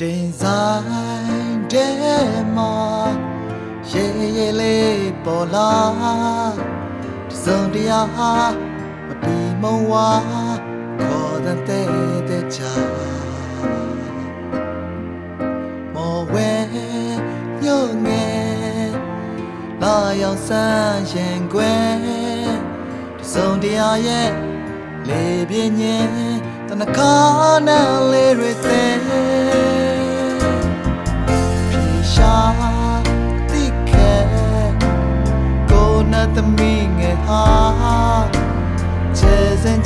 တင်ဆိုင်တဲ့မှာရေရေလေးပေါ်လာတစုံတရားဟာမပီမုံဝါခေါ်တဲ့တဲ့ချာမော်ဝဲညို့ငယ်လာရောက်ဆန်းရင်ကွယ်တစုံတရားရဲ့လေပြင်းညင်တနခါနဲ့လေးတွေ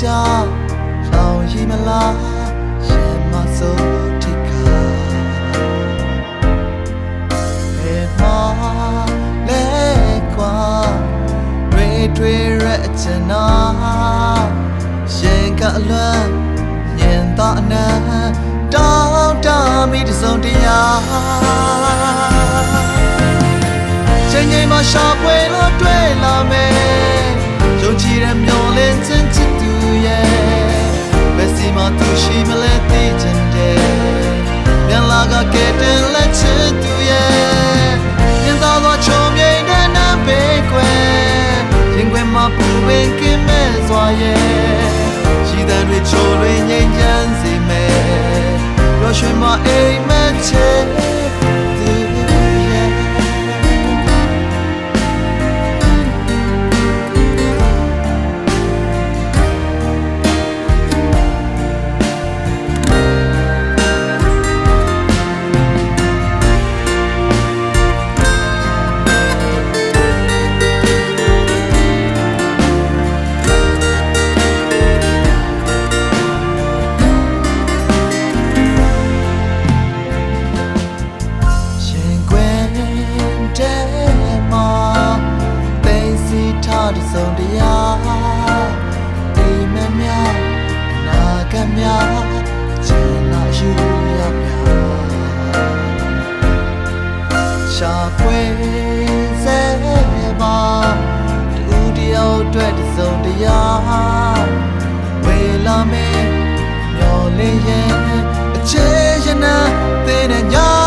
ကြလောင်ရှိမလားရှင်မစိုးထိခါမေမာလဲကွာတွေတွေရဲ့အချနာရှင်ကအလွမ်းညင်သာအနံတောင်းတမိတစုံတရားချိန်ချိန်မှာရှာဖွေလို့တွေ့လာမယ်ယုံ တဲ့တွေချိုတွေငြိမ်ချမ်းစေမယ်ရောရွှေမှာအိမ် စုံတရားဝေလာမယ်မျော်လင့်ရဲ့အခြေရနာတဲ့ညာ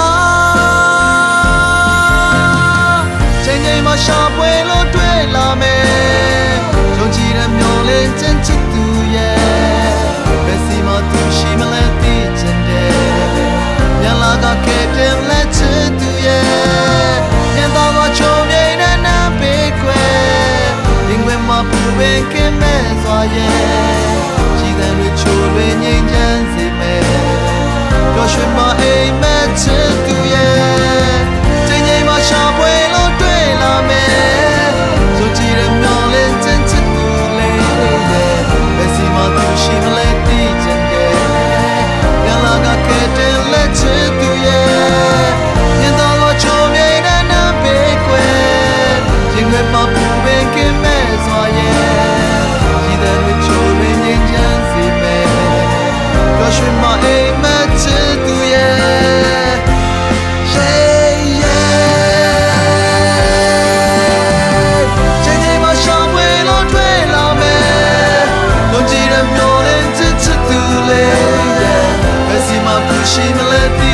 ပင်ကင်းမဲ့စွာရဲ့ကြည်သံတွေချိုလွင်ငြိမ်းချမ်းစေမဲ့တော်ရွှင်မအိမ်မက်ချစ်သူရဲ့ချိန်ချိန်မှာရှာပွဲလို့တွေ့လာမဲ့ဆိုကြည်တဲ့မျောလင်းချင်းချစ်သူလေးရဲ့ဘယ်စီမှာသူရှိမလဲတည်ချင်တယ်ရလာကကဲတဲ့လက်ချစ်သူရဲ့မြင်တော်လို့ချုံမြိန်တဲ့နံပေးကွယ်ရင်ွယ်မှာပူပင်ကင်း she let me